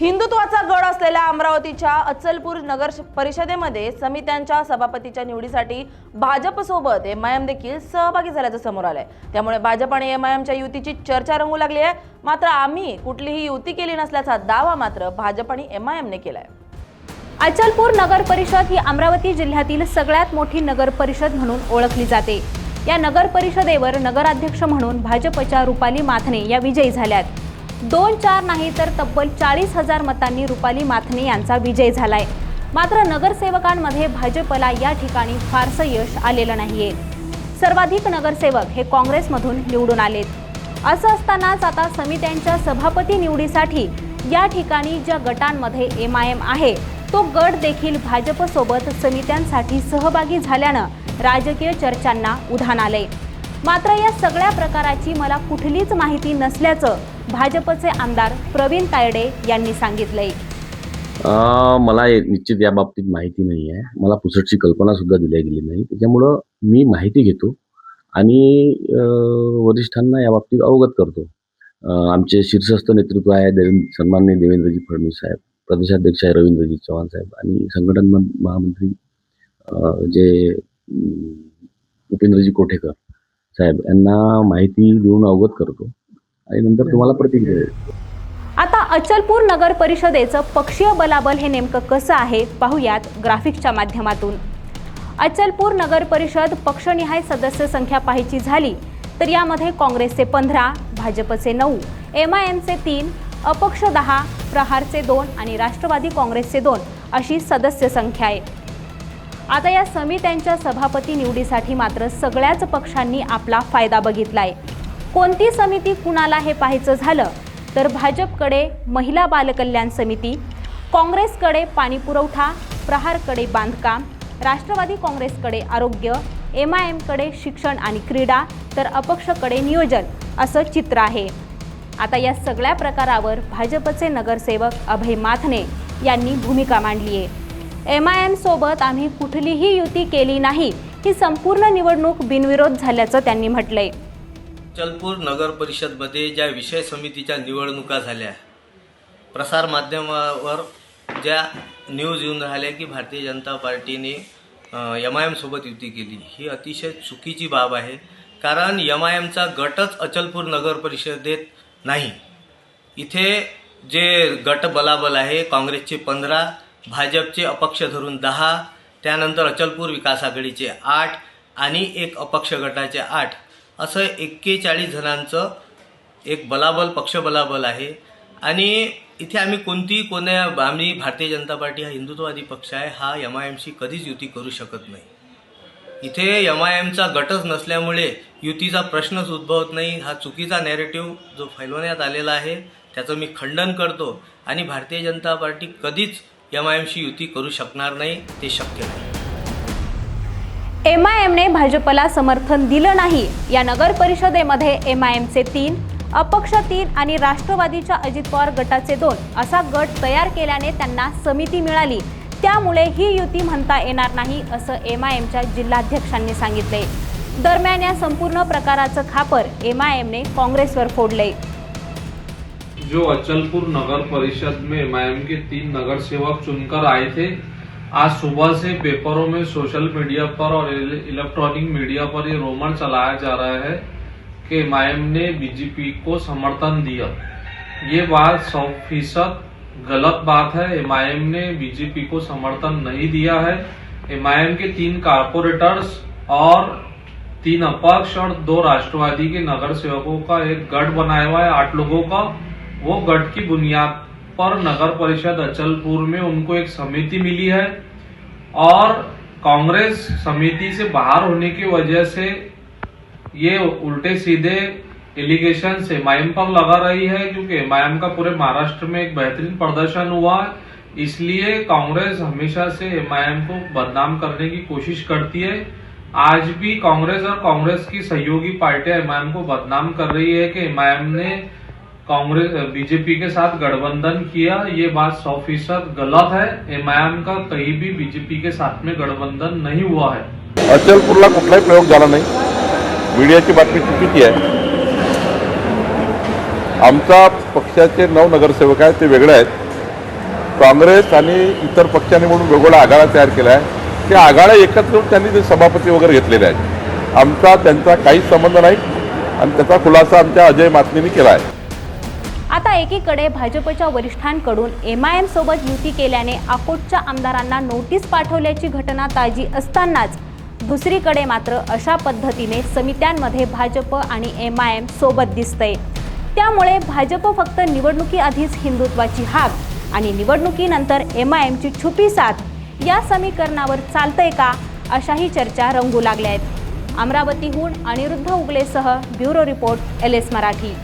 हिंदुत्वाचा गड असलेल्या अमरावतीच्या अचलपूर नगर परिषदेमध्ये समित्यांच्या सभापतीच्या निवडीसाठी भाजपसोबत एम आय एम देखील सहभागी झाल्याचं समोर आलंय. त्यामुळे भाजप आणि एम आय एमच्या युतीची चर्चा रंगू लागली आहे. मात्र आम्ही कुठलीही युती केली नसल्याचा दावा मात्र भाजप आणि एम आय एमने केलाय. अचलपूर नगर परिषद ही अमरावती जिल्ह्यातील सगळ्यात मोठी नगर परिषद म्हणून ओळखली जाते. या नगर परिषदेवर नगराध्यक्ष म्हणून भाजपच्या रुपाली माथने या विजयी झाल्यात. दोन चार नाही तर तब्बल चाळीस हजार मतांनी रुपाली माथने यांचा विजय झालाय. मात्र नगरसेवकांमध्ये भाजपला या ठिकाणी फारसं यश आलेलं नाहीये. सर्वाधिक नगरसेवक हे काँग्रेसमधून निवडून आलेत. असं असतानाच आता समित्यांच्या सभापती निवडीसाठी या ठिकाणी ज्या गटांमध्ये एम आय एम आहे तो गट देखील भाजपसोबत समित्यांसाठी सहभागी झाल्यानं राजकीय चर्चांना उधाण आलंय. मात्र या सगळ्या प्रकाराची मला कुठलीच माहिती नसल्याचं भाजपचे आमदार प्रवीण तायडे यांनी सांगितलंय. मला निश्चित या बाबतीत माहिती नाही आहे मला पुसटची कल्पना सुद्धा दिल्या गेली नाही. त्याच्यामुळं मी माहिती घेतो आणि वरिष्ठांना या बाबतीत अवगत करतो. आमचे शीर्षस्थ नेतृत्व आहे देवेंद्र सन्माननीय देवेंद्रजी फडणवीस साहेब प्रदेशाध्यक्ष आहे रवींद्रजी चव्हाण साहेब आणि संघटन महामंत्री जे उपेंद्रजी कोठेकर साहेब यांना माहिती देऊन अवगत करतो. आणि नंतर तुम्हाला प्रतिक्रिया आता अचलपूर नगर परिषदेचं पक्षीय बलाबल हे नेमकं कसं आहे पाहूयात ग्राफिक्सच्या माध्यमातून. अचलपूर नगर परिषद पक्षनिहाय सदस्य संख्या पाहायची झाली तर यामध्ये काँग्रेसचे पंधरा भाजपचे नऊ एम आय एमचे तीन अपक्ष दहा प्रहारचे दोन आणि राष्ट्रवादी काँग्रेसचे दोन अशी सदस्य संख्या आहे. आता या समित्यांच्या सभापती निवडीसाठी मात्र सगळ्याच पक्षांनी आपला फायदा बघितलाय. कोणती समिती कुणाला हे पाहायचं झालं? तर भाजपकडे महिला बालकल्याण समिती काँग्रेसकडे पाणीपुरवठा प्रहारकडे बांधकाम राष्ट्रवादी काँग्रेसकडे आरोग्य एम आय एमकडे शिक्षण आणि क्रीडा तर अपक्षकडे नियोजन असं चित्र आहे. आता या सगळ्या प्रकारावर भाजपचे नगरसेवक अभय माथने यांनी भूमिका मांडली आहे. एम आय एमसोबत आम्ही कुठलीही युती केली नाही. ही संपूर्ण निवडणूक बिनविरोध झाल्याचं त्यांनी म्हटलं आहे अचलपूर नगर परिषदमध्ये ज्या विषय समितीच्या निवडणुका झाल्या प्रसारमाध्यमावर ज्या न्यूज येऊन राहिल्या की भारतीय जनता पार्टीने एम आय एमसोबत युती केली. ही अतिशय चुकीची बाब आहे. कारण एम आय एमचा गटच अचलपूर नगर परिषदेत नाही. इथे जे गट बलाबल आहे काँग्रेसचे पंधरा भाजपचे अपक्ष धरून दहा त्यानंतर अचलपूर विकास आघाडीचे आठ आणि एक अपक्ष गटाचे आठ असं एक्केचाळीस जणांचं एक बलाबल पक्ष बलाबल आहे. आणि इथे आम्ही कोणती कोण्या आम्ही भारतीय जनता पार्टी हा हिंदुत्ववादी पक्ष आहे हा एम आय एमशी कधीच युती करू शकत नाही. इथे एम आय एमचा गटच नसल्यामुळे युतीचा प्रश्नच उद्भवत नाही. हा चुकीचा नॅरेटिव्ह जो फैलवण्यात आलेला आहे त्याचं मी खंडन करतो. आणि भारतीय जनता पार्टी कधीच एम आय एमशी युती करू शकणार नाही ते शक्य नाही. एम आय एमने भाजपला समर्थन दिलं नाही. या नगर परिषदेमध्ये एम आय एमचे तीन अपक्ष तीन आणि राष्ट्रवादीच्या अजित पवार गटाचे दोन असा गट तयार केल्याने त्यांना समिती मिळाली. त्यामुळे ही युती म्हणता येणार नाही असं एम आय एमच्या जिल्हाध्यक्षांनी सांगितले. दरम्यान या संपूर्ण प्रकाराचं खापर एम आय एमने काँग्रेसवर फोडले. जो अचलपुर नगर परिषद में एम के तीन नगर सेवक चुनकर आए थे आज सुबह से पेपरों में सोशल मीडिया पर और इलेक्ट्रॉनिक मीडिया पर ये रोमन चलाया जा रहा है कि एमआईएम ने बीजेपी को समर्थन दिया। ये बात सौ फ़ीसद गलत बात है। एमआईएम ने बीजेपी को समर्थन नहीं दिया है। एमआईएम के तीन कारपोरेटर्स और तीन अपक्ष और दो राष्ट्रवादी के नगर सेवकों का एक गढ़ बनाया हुआ है। आठ लोगों का। वो गढ़ की बुनियाद पर नगर परिषद अचलपुर में उनको एक समिति मिली है और कांग्रेस समिति से बाहर होने की वजह से ये उल्टे सीधे एलिगेशन एमआईएम पर लगा रही है, क्योंकि एमआईएम का पूरे महाराष्ट्र में एक बेहतरीन प्रदर्शन हुआ। इसलिए कांग्रेस हमेशा से एमआईएम को बदनाम करने की कोशिश करती है। आज भी कांग्रेस और कांग्रेस की सहयोगी पार्टियाँ एमआईएम को बदनाम कर रही है कि एम ने कांग्रेस बीजेपी के साथ गठबंधन किया ये बात सौ फीसद गलत है। एमआईएम का कहीं भी बीजेपी के साथ में गठबंधन नहीं हुआ है। अचलपूरला कुठलाही प्रयोग झाला नाही. मीडियाची बातमी चुकीची आहे. आमचा पक्षाचे नऊ नगरसेवक आहेत ते वेगळे आहेत. काँग्रेस आणि इतर पक्षांनी म्हणून वेगवेगळा आघाडा तयार केला आहे. त्या आघाड्या एकत्र त्यांनी ते सभापती वगैरे घेतलेले आहेत. आमचा त्यांचा काहीच संबंध नाही आणि त्याचा खुलासा आमच्या अजय मातनींनी केला आहे. आता एकीकडे भाजपच्या वरिष्ठांकडून एम आय एम सोबत युती केल्याने अकोटच्या आमदारांना नोटीस पाठवल्याची घटना ताजी असतानाच दुसरीकडे मात्र अशा पद्धतीने समित्यांमध्ये भाजप आणि एम आय एम सोबत दिसतंय. त्यामुळे भाजप फक्त निवडणुकीआधीच हिंदुत्वाची हाक आणि निवडणुकीनंतर एम आय एमची छुपी साथ या समीकरणावर चालतंय का अशाही चर्चा रंगू लागल्या आहेत अमरावतीहून Aniruddha उगलेसह bureau report L S Marathi.